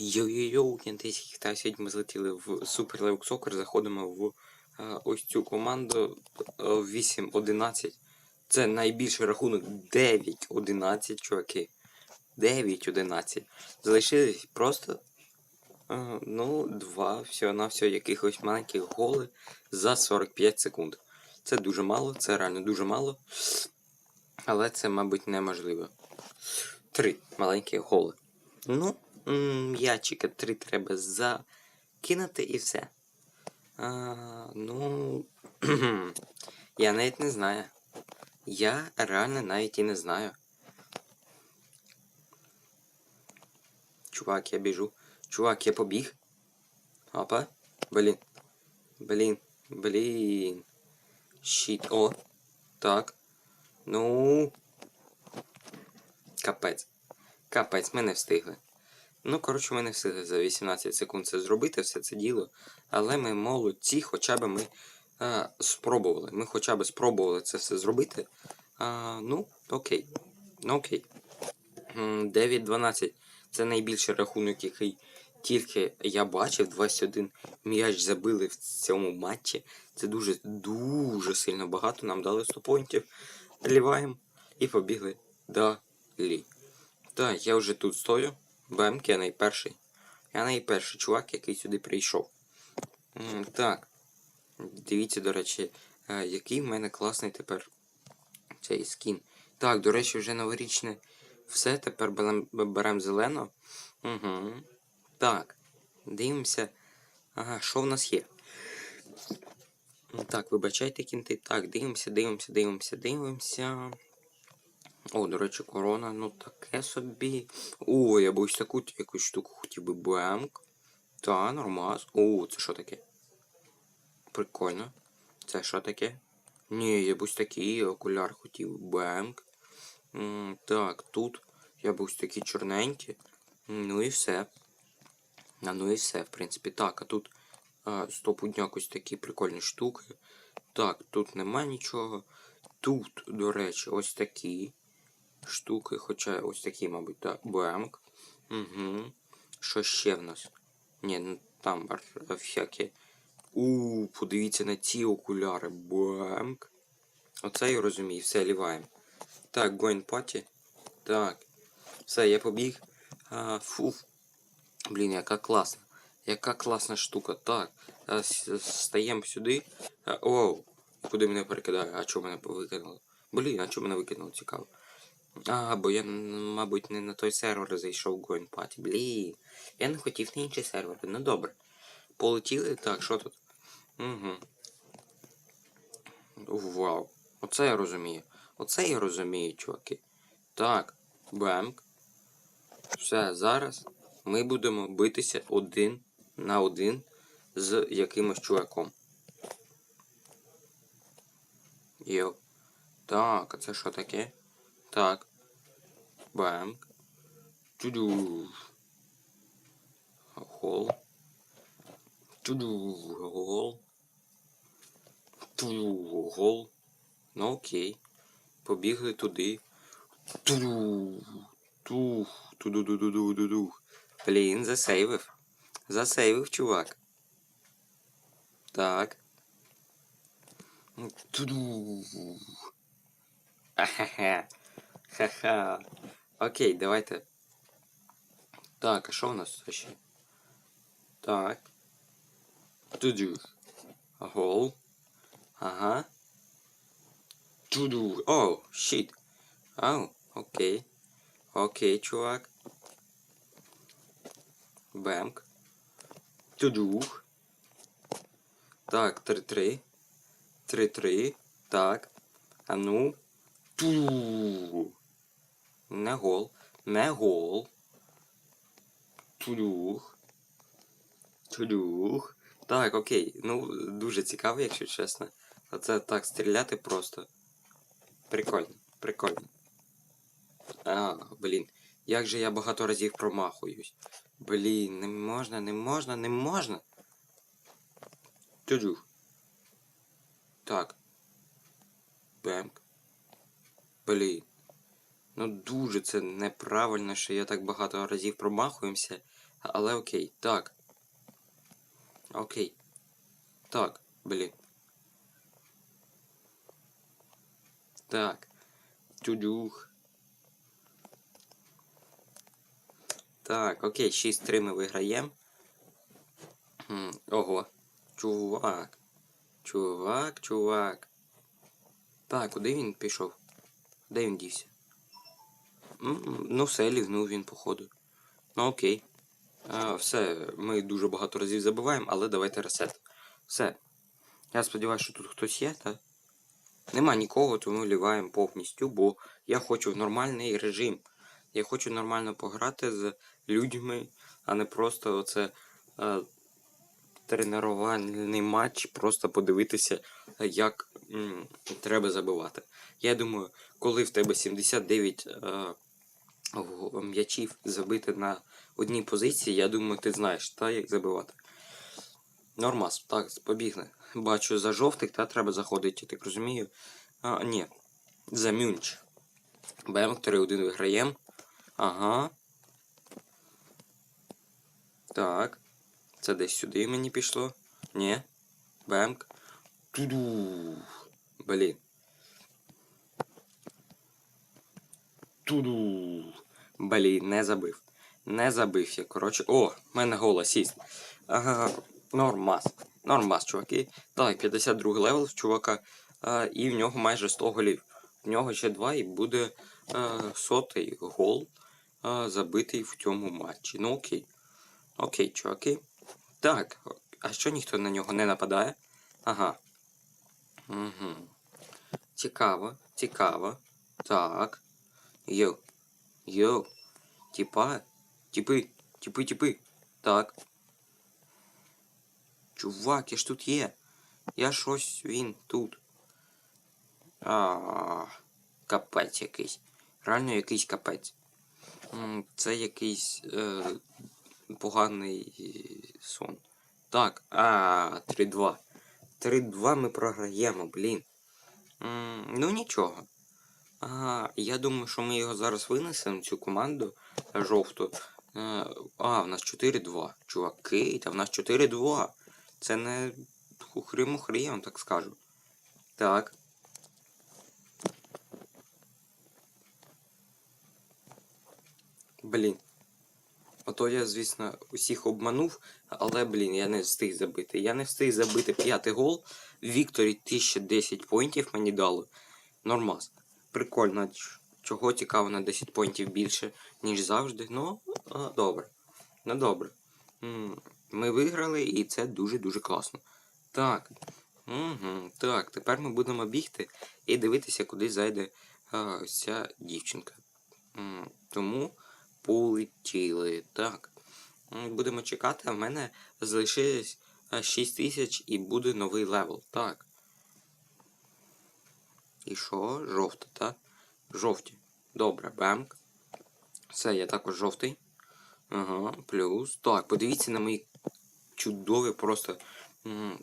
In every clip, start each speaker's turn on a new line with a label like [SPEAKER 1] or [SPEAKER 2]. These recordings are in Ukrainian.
[SPEAKER 1] Йо-йо-йо, кінтейських та сьогодні ми злетіли в Super League Soccer, заходимо в е, ось цю команду е, 8-11. Це найбільший рахунок 9-11, чуваки. 9-11. Залишились просто е, ну, два всього на всього якихось маленьких голи за 45 секунд. Це дуже мало, це реально дуже мало. Але це, мабуть, неможливо. Три маленькі голи. Ну, м'ячика три треба закинути і все. А, ну. я навіть не знаю. Я реально навіть і не знаю. Чувак, я біжу. Чувак, я побіг. Опа. Блін. Блін. Блін. Щит. О. Так. Ну. Капець. Капець, ми не встигли. Ну, коротше, ми не встигли за 18 секунд це зробити, все це діло. Але ми молодці, хоча б ми а, спробували. Ми хоча б спробували це все зробити. А, ну, окей. Ну, окей. 9-12. Це найбільший рахунок, який тільки я бачив. 21 м'яч забили в цьому матчі. Це дуже дуже сильно багато. Нам дали 100 поінтів. Ліваємо і побігли далі. Так, я вже тут стою. БМК, я найперший. Я найперший чувак, який сюди прийшов. Так. Дивіться, до речі, е, який в мене класний тепер цей скін. Так, до речі, вже новорічне все. Тепер беремо зелено. Угу. Так. Дивимося. Ага, що в нас є? Так, вибачайте кінти. Так, дивимося, дивимося, дивимося, дивимося. О, до речі, корона, ну таке собі. О, я б таку якусь штуку хотів би бемк. Та, нормас. О, це що таке? Прикольно. Це що таке? Ні, я б ось такий окуляр хотів. Бемк. Так, тут я б такі чорненькі. Ну і все. А ну і все, в принципі. Так, а тут стопудняк ось такі прикольні штуки. Так, тут нема нічого. Тут, до речі, ось такі штуки, хоча ось такі, мабуть, так. Бемк. Угу. Що ще в нас? Ні, ну там ар- всякі. У, подивіться на ці окуляри. Бемк. Оце я розумію, все, ліваємо. Так, Going Party. Так. Все, я побіг. А, фу. Блін, яка класна. Яка класна штука. Так. Стаємо сюди. А, Оу. Куди мене перекидає? А чого мене викинуло? Блін, а чого мене викинуло? Цікаво. А, бо я, мабуть, не на той сервер зайшов Going Party. Блін. Я не хотів на інші сервери. Ну добре. Полетіли? Так, що тут? Угу. Вау. Оце я розумію. Оце я розумію, чуваки. Так, бемк. Все, зараз ми будемо битися один на один з якимось чуваком. Йо. Так, а це що таке? Так. Бемк. Тюдю. Гол. Тюдю. Гол. Тюдю. Гол. Ну окей. Побігли туди. Тюдю. Тух. Туду-ду-ду-ду-ду-ду. Блін, засейвив. Засейвив, чувак. Так. Туду. Ахаха. Ха-ха. Окей, давайте. Так, а що у нас ще? Так. Туду. Гол. Ага. Туду. О, щит. Ау, окей. Окей, чувак. Бемк. Тудух. Так, 3-3. 3-3. Так. А ну. Ту. Не гол. Не гол. Тудух. Тудух. Так, окей. Ну, дуже цікаво, якщо чесно. А це так стріляти просто. Прикольно, прикольно. А, блін. Як же я багато разів промахуюсь. Блін, не можна, не можна, не можна. Тюдю. Так. Бемк. Блін. Ну дуже це неправильно, що я так багато разів промахуємося. Але окей. Так. Окей. Так, блін. Так. Тюдюх. Так, окей, 6-3 ми виграємо. Ого. Чувак. Чувак, чувак. Так, куди він пішов? Де він дівся? М, Ну, все, лівнув він, походу. Ну окей. А, все, ми дуже багато разів забуваємо, але давайте ресет. Все. Я сподіваюся, що тут хтось є, так? Нема нікого, тому ліваємо повністю, бо я хочу в нормальний режим. Я хочу нормально пограти з людьми, а не просто оце е, тренувальний матч, просто подивитися, як м, треба забивати. Я думаю, коли в тебе 79 е, м'ячів забити на одній позиції, я думаю, ти знаєш, та як забивати. Нормас, так, побігли. Бачу за жовтих, та треба заходити, я так розумію. А, ні. За Мюнч. БМ 3-1 виграємо. Ага. Так. Це десь сюди мені пішло. Ні. Бемк. Туду. Блін. Туду. Блін, не забив. Не забив я, коротше. О, в мене гол асіст. Ага, нормас. Нормас, чуваки. Так, 52 левел в чувака. А, і в нього майже 100 голів. В нього ще 2 і буде а, сотий гол а, забитий в цьому матчі. Ну окей. Окей, чуваки. Так, а що ніхто на нього не нападає? Ага. Угу. Цікаво, цікаво. Так. Йоу. Йоу. Тіпа. Тіпи. Тіпи, тіпи. Так. Чувак, я ж тут є. Я щось він тут. А, капець якийсь. Реально якийсь капець. Це якийсь е, поганий сон. Так, а, 3-2. 3-2 ми програємо, блін. Ну нічого. А, я думаю, що ми його зараз винесемо, цю команду е, жовту. Е, А, в нас 4-2. Чуваки, та в нас 4-2. Це не хухри-мухри, я вам так скажу. Так. Блін. Ото я, звісно, усіх обманув, але, блін, я не встиг забити. Я не встиг забити п'ятий гол. Вікторі 1010 поінтів мені дало. Нормас. Прикольно. Чого цікаво на 10 поінтів більше, ніж завжди. Ну, добре. Ну добре. Ми виграли, і це дуже-дуже класно. Так. Угу, так, тепер ми будемо бігти і дивитися, куди зайде а, ця дівчинка. Тому полетіли. Так. Будемо чекати, а в мене залишилось 6 тисяч і буде новий левел. Так. І що? Жовта, так? Жовті. Добре, бемк. Все, я також жовтий. Ага, плюс. Так, подивіться на мої чудові просто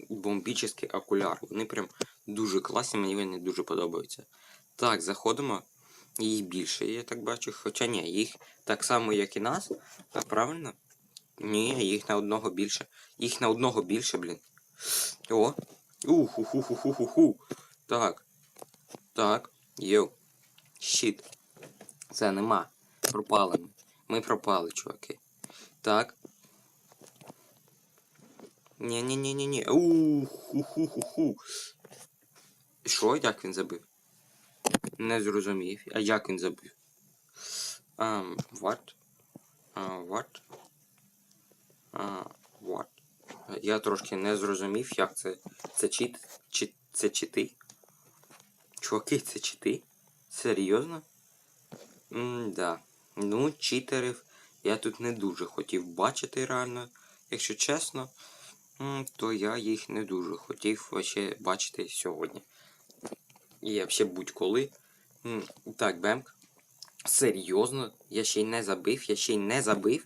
[SPEAKER 1] бомбічні окуляри. Вони прям дуже класні, мені вони дуже подобаються. Так, заходимо. Їх більше, я так бачу. Хоча ні, їх так само, як і нас. Так, правильно? Ні, їх на одного більше. Їх на одного більше, блін. О. Уху-ху-ху-ху-ху-ху. Так. Так. Йоу. Щит. Це нема. Пропали ми. Ми пропали, чуваки. Так. Ні-ні-ні-ні-ні. Уху-ху-ху-ху. Що? Як він забив? Не зрозумів. А як він забив? Um, what? Uh, what? Uh, what? Я трошки не зрозумів, як це. Це чит? Чи це чити? Чуваки, це чити? Серйозно? М, да. Ну, читерів я тут не дуже хотів бачити реально. Якщо чесно, то я їх не дуже хотів вообще бачити сьогодні. І взагалі будь-коли. Так, Бемк. Серйозно? Я ще й не забив, я ще й не забив.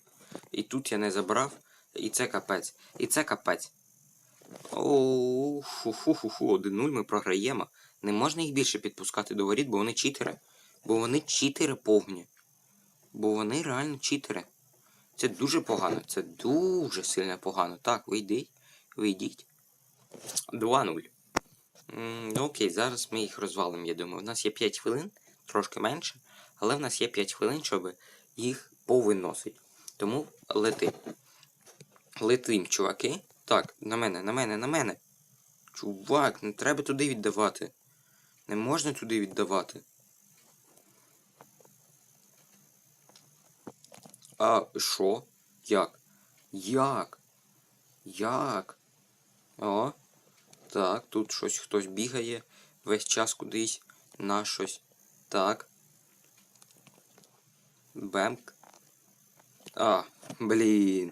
[SPEAKER 1] І тут я не забрав. І це капець. І це капець. Оу, фу-фу-фу-фу, 1-0 ми програємо. Не можна їх більше підпускати до воріт, бо вони читери. Бо вони читери повні. Бо вони реально читери. Це дуже погано. Це дуже сильно погано. Так, вийдіть. Вийдіть. 2-0. Ну окей, зараз ми їх розвалимо, я думаю. У нас є 5 хвилин, трошки менше, але в нас є 5 хвилин, щоб їх повиносити. Тому лети. Летим, чуваки. Так, на мене, на мене, на мене. Чувак, не треба туди віддавати. Не можна туди віддавати. А що? Як? Як? Як? О. Так, тут щось хтось бігає весь час кудись на щось. Так. Бемк. А, блін.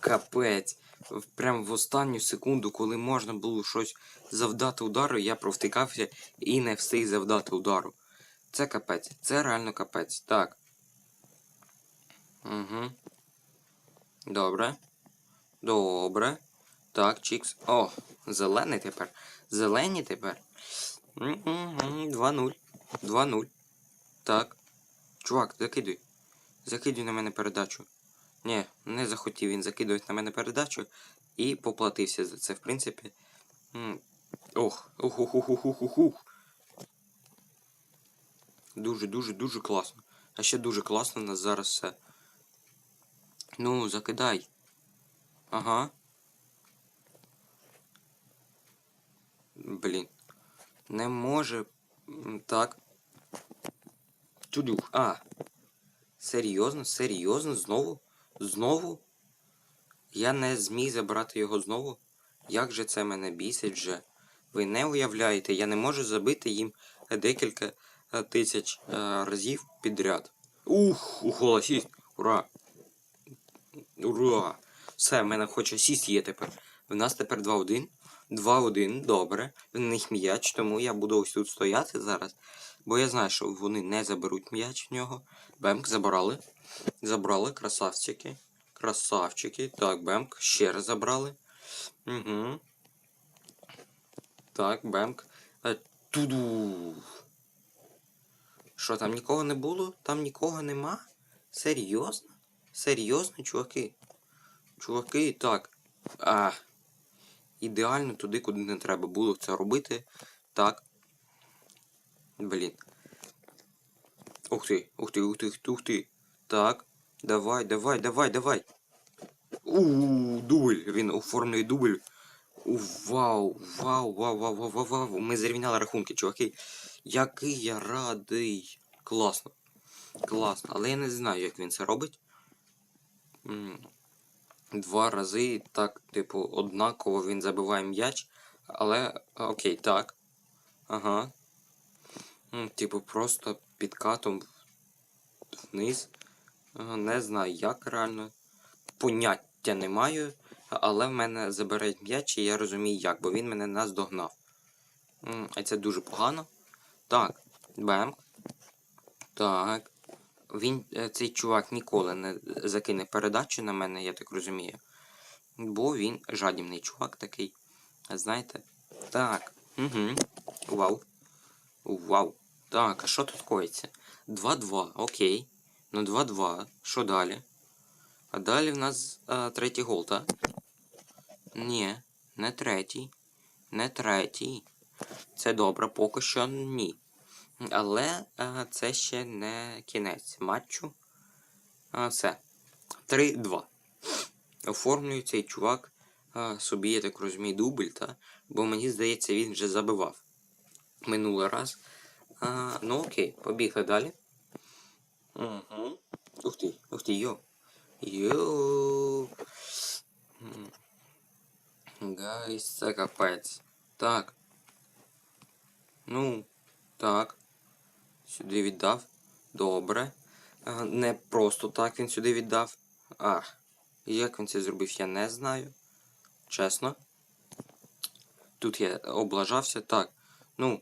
[SPEAKER 1] Капець. В- Прям в останню секунду, коли можна було щось завдати удару, я провтикався і не встиг завдати удару. Це капець. Це реально капець. Так. Угу. Добре. Добре. Так, Чікс. О, зелений тепер. Зелені тепер. 2-0. 2-0. Так. Чувак, закидуй. Закидуй на мене передачу. Ні, не захотів він закидувати на мене передачу і поплатився за це, в принципі. Ох, ух, ух, ух, ух, ух, ух, ух. Дуже, дуже, дуже класно. А ще дуже класно у нас зараз все. Ну, закидай. Ага. Блін. Не може. Так. Тюдюх. А. Серйозно? Серйозно? Знову? Знову? Я не зміг забрати його знову? Як же це мене бісить вже? Ви не уявляєте, я не можу забити їм декілька е, тисяч е, разів підряд. Ух, ухол асіст. Ура! Ура! Все, мене хоч асіст є тепер. В нас тепер 2-1. 2-1, добре. В них м'яч, тому я буду ось тут стояти зараз. Бо я знаю, що вони не заберуть м'яч в нього. Бемк забрали. Забрали, красавчики. Красавчики. Так, Бемк ще раз забрали. Угу. Так, Бемк. Е, Туду. Що, там нікого не було? Там нікого нема? Серйозно? Серйозно, чуваки? Чуваки, так. А. Ідеально туди, куди не треба було це робити. Так. Блін. Ух ти, ух ти, ух ти, ух ти. Так. Давай, давай, давай, давай. У дубль. Він оформлює дубль. У, вау, вау, вау, вау, вау, вау, вау. Ми зрівняли рахунки, чуваки. Який я радий. Класно. Класно. Але я не знаю, як він це робить. Два рази, так, типу, однаково він забиває м'яч. Але. Окей, так. Ага. М, Типу, просто підкатом вниз. Не знаю, як реально. Поняття не маю. Але в мене забирають м'яч, і я розумію як, бо він мене наздогнав. А це дуже погано. Так, бем. Так. Він, е, цей чувак ніколи не закине передачу на мене, я так розумію. Бо він жадібний чувак такий. Знаєте? Так. Угу. Вау. Вау. Так, а що тут коїться? 2-2, окей. Ну 2-2. Що далі? А далі в нас а, третій гол, так? Ні, не третій. Не третій. Це добре, поки що ні. Але а, це ще не кінець матчу. А, все. 3-2. Оформлює цей чувак а, собі, я так розумію, дубль, та? бо мені здається, він вже забивав минулий раз. А, ну окей, побігли далі. Угу. Ух ти, ух ти, йо. Йоу. Гайс, це капець. Так. Ну, так. Сюди віддав. Добре. А, Не просто так він сюди віддав. А. Як він це зробив, я не знаю. Чесно. Тут я облажався. Так. Ну.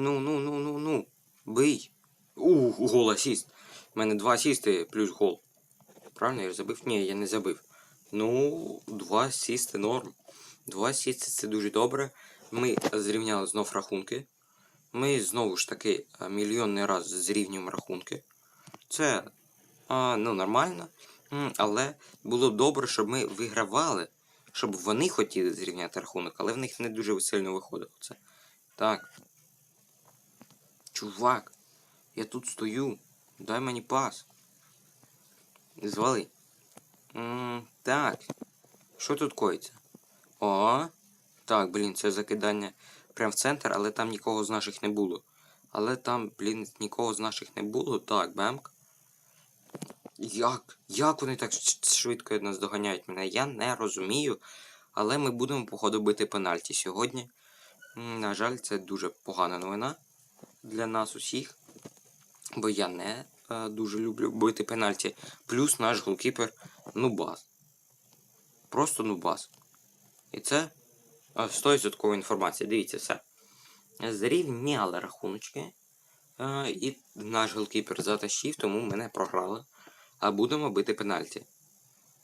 [SPEAKER 1] Ну, ну, ну, ну, ну. Бий. У, гол асіст. У мене два асісти плюс гол. Правильно я забив? Ні, я не забив. Ну, два асісти норм. Два асісти це дуже добре. Ми зрівняли знов рахунки. Ми знову ж таки мільйонний раз зрівнюємо рахунки. Це а, ну, нормально. Але було б добре, щоб ми вигравали, щоб вони хотіли зрівняти рахунок, але в них не дуже сильно виходило це. Так. Чувак, я тут стою. Дай мені пас. Звали. М, так. Що тут коїться? О. Так, блін, це закидання прям в центр, але там нікого з наших не було. Але там, блін, нікого з наших не було. Так, бемк. Як? Як вони так швидко нас доганяють мене? Я не розумію. Але ми будемо, походу, бити пенальті сьогодні. На жаль, це дуже погана новина для нас усіх. Бо я не е, дуже люблю бити пенальті. Плюс наш голкіпер нубас. Просто нубас. І це е, 100% інформація. Дивіться все. Зрівняли рахуночки. Е, І наш голкіпер затащив, тому ми не програли. А будемо бити пенальті.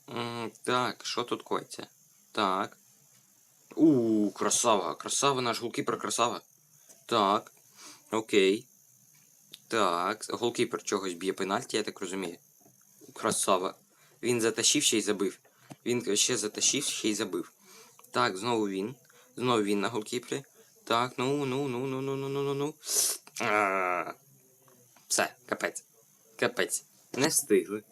[SPEAKER 1] М, Так, що тут коїться? Так. У, красава, красава, наш голкіпер красава. Так. Окей. Так, голкіпер чогось б'є пенальті, я так розумію. Красава. Він затащив ще й забив. Він ще затащив, ще й забив. Так, знову він. Знову він на голкіпері. Так, ну, ну, ну, ну, ну, ну, ну, ну, ну. Все, капець. Капець. Не встигли.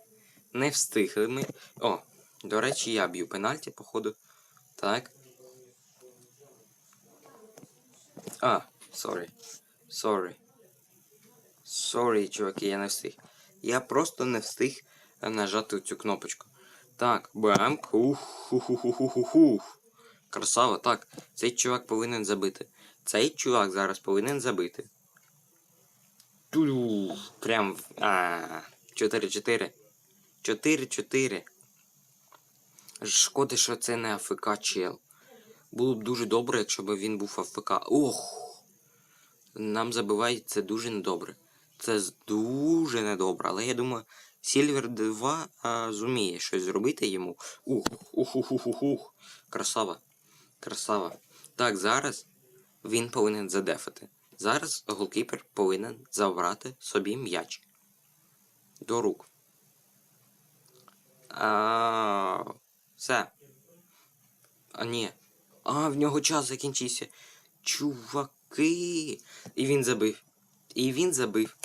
[SPEAKER 1] Не встигли ми. О, до речі, я б'ю пенальті, походу. Так. А, сорі. Сорі. Сорі, чуваки, я не встиг. Я просто не встиг е, нажати цю кнопочку. Так, бамк. Ух, ух, ух, ух, ух, ух, ух. Красава, так. Цей чувак повинен забити. Цей чувак зараз повинен забити. Ту. Прям. в- А. 4-4. 4-4. Шкода, що це не АФК чел. Було б дуже добре, якщо б він був АФК. Ох! Нам забивають це дуже недобре. Це дуже недобре. Але я думаю, Сільвер 2 а, зуміє щось зробити йому. Ух, ух, ух, ух, ух, ух. Красава. Красава. Так, зараз він повинен задефати. Зараз голкіпер повинен забрати собі м'яч. До рук. А, все. А ні. А, в нього час закінчився. Чуваки. І він забив. І він забив.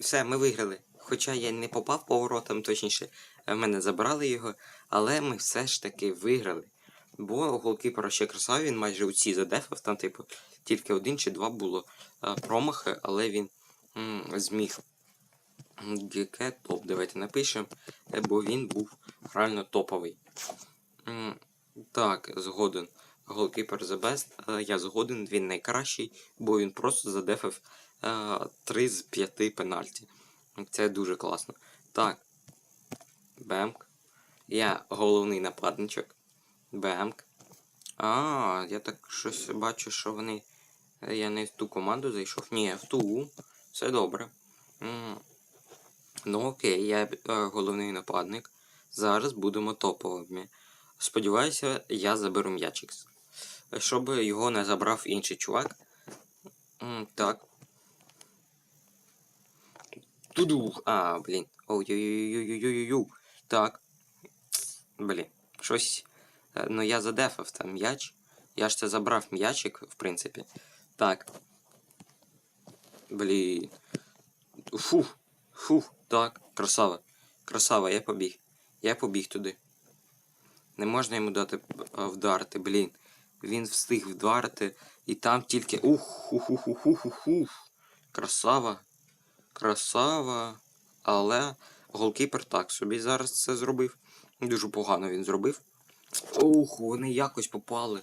[SPEAKER 1] Все, ми виграли. Хоча я не попав поворотом, точніше, в мене забрали його, але ми все ж таки виграли. Бо голкіпер ще красавий, він майже усі задефав, там, типу, тільки один чи два було а, промахи, але він м, зміг. ГК топ, давайте напишемо, е, бо він був реально топовий. М, Так, згоден. Голкіпер the best. е, Я згоден, він найкращий, бо він просто задефав 3 з 5 пенальті. Це дуже класно. Так. Бемк. Я головний нападничок. Бемк. А, я так щось бачу, що вони. е, Я не в ту команду зайшов. Ні, в ту. Все добре. Ну окей, я е, головний нападник. Зараз будемо топовими. Сподіваюся, я заберу м'ячик. Щоб його не забрав інший чувак. Так. Туду. А, блін. Ой-ой-ой-ой-ой-ой-ой. Так. Блін. Щось. е, Ну я задефав там м'яч. Я ж це забрав м'ячик, в принципі. Так. Блін. Фух. Фух. Так. Красава. Красава, я побіг. Я побіг туди. Не можна йому дати е, вдарити, блін. Він встиг вдарити. І там тільки. Ух, ух, ух, ух, ух, ух. Красава. Красава. Але голкіпер так собі зараз це зробив. Дуже погано він зробив. Ух, вони якось попали.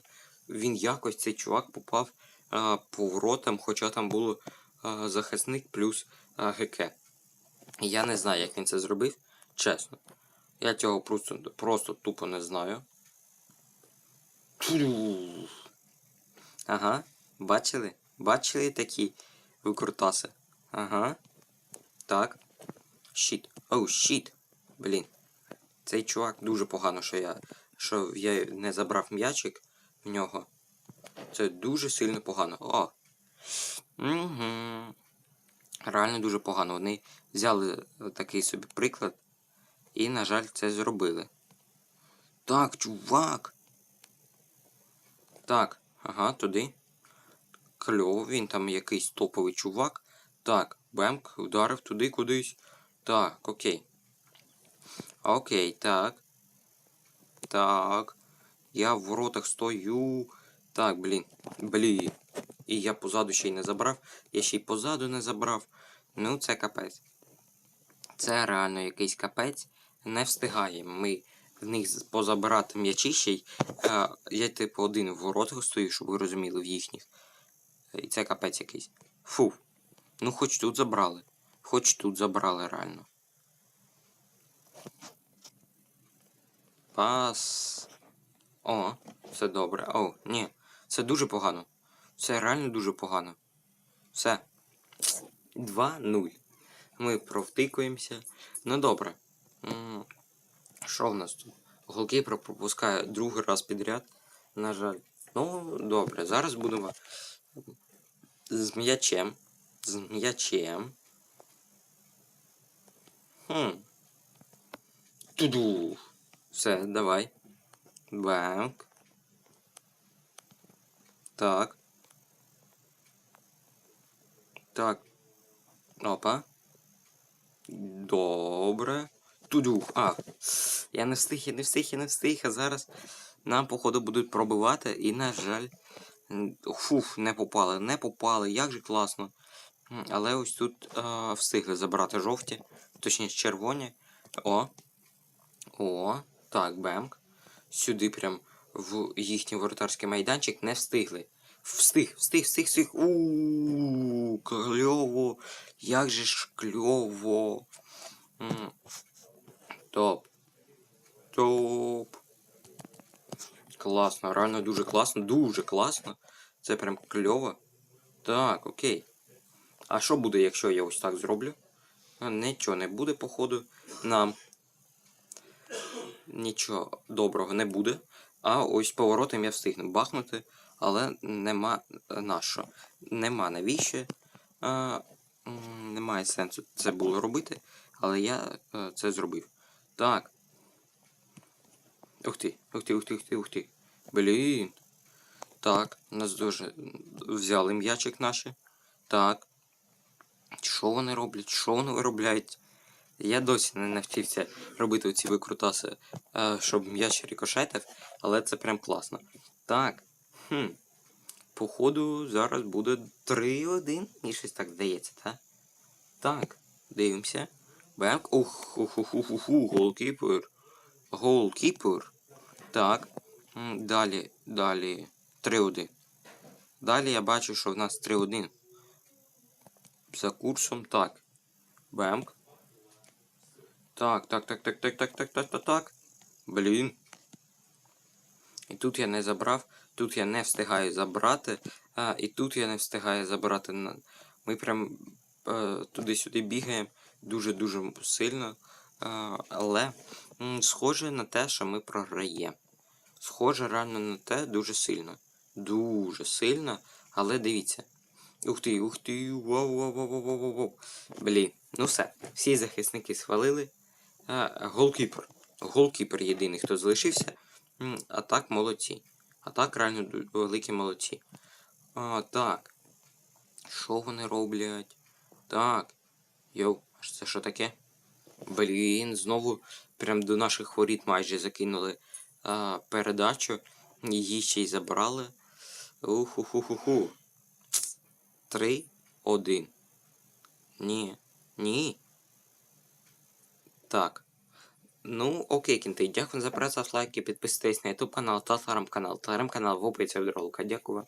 [SPEAKER 1] Він якось цей чувак попав а, поворотом, хоча там було а, захисник плюс а, ГК. Я не знаю, як він це зробив. Чесно. Я цього просто, просто тупо не знаю. Тю. Ага. Бачили? Бачили такі викрутаси? Ага. Так. Щіт. Оу, щіт. Блін. Цей чувак дуже погано, що я. Що я не забрав м'ячик в нього. Це дуже сильно погано. О. Угу. Реально дуже погано. Вони взяли такий собі приклад І, на жаль, це зробили. Так, чувак. Так, ага, туди. Кльово, він там якийсь топовий чувак. Так, бемк, ударив туди кудись. Так, окей. Окей, так. Так. Я в воротах стою. Так, блін. Блін. І я позаду ще й не забрав. Я ще й позаду не забрав. Ну, це капець. Це реально якийсь капець. Не встигаємо. Ми в них позабирати м'ячі ще й. А, я, типу, один в воротах стою, щоб ви розуміли, в їхніх. І це капець якийсь. Фу. Ну, хоч тут забрали. Хоч тут забрали реально. Пас. О, все добре. О, ні. Це дуже погано. Це реально дуже погано. Все. 2-0. Ми провтикуємося. Ну добре. Що в нас тут? Голкіпер пропускає другий раз підряд. На жаль. Ну, добре, зараз будемо з м'ячем. З м'ячем. Хм. Туду. Все, давай. Банк. Так. Так. Опа. Добре. Туду. А. Я не встиг, я не встиг, я не встиг, а зараз нам, походу, будуть пробивати, і, на жаль. Фуф, не попали, не попали. Як же класно. Але ось тут а, встигли забрати жовті, точніше червоні. О. О. Так, бемк. Сюди прям в їхній воротарський майданчик не встигли. Встиг, встиг, встиг, встиг. Ууу, кльово. Як же ж кльово. Топ. Топ. Класно, реально дуже класно, дуже класно. Це прям кльово. Так, окей. А що буде, якщо я ось так зроблю? Нічого не буде, походу, нам. Нічого доброго не буде. А ось поворотом я встигну бахнути, але нема на що. Нема навіщо. Немає сенсу це було робити, але я е, це зробив. Так. Ух ти, ух ти, ух ти, ух ти, ух ти. Блін. Так, нас дуже взяли м'ячик наші. Так. Що вони роблять? Що вони виробляють? Я досі не навчився робити оці викрутаси, е, щоб м'яч рикошетив, але це прям класно. Так. Хм. Походу, зараз буде 3-1. Мені щось так здається, так? Так, дивимося. Бек. Ух, ух, ух, ух, ух, ух, голкіпер. Голкіпер. Так. Далі, далі. 3-1. Далі я бачу, що в нас 3-1. За курсом так. Бемк. Так, так, так, так, так, так, так, так, так, так. Блін. І тут я не забрав, тут я не встигаю забрати, а, і тут я не встигаю забрати. Ми прям е, туди-сюди бігаємо дуже-дуже сильно. Але схоже на те, що ми програємо. Схоже реально на те дуже сильно. Дуже сильно, але дивіться. Ух ти, ух ти, вау, вау, вау, вау, вау, вау. Блін, ну все. Всі захисники схвалили. А, голкіпер. Голкіпер єдиний, хто залишився. А так молодці. А так реально великі молодці. А, так. Що вони роблять? Так. Йоу, це що таке? Блін, знову прям до наших воріт майже закинули а, передачу. Її ще й забрали. Уху-ху-ху-ху. Три, один. Ні. Ні. Так. Ну, окей, кінти. Дякую за перегляд, лайки, підписуйтесь на YouTube канал телеграм канал. Телеграм канал в описі від ролика. Дякую.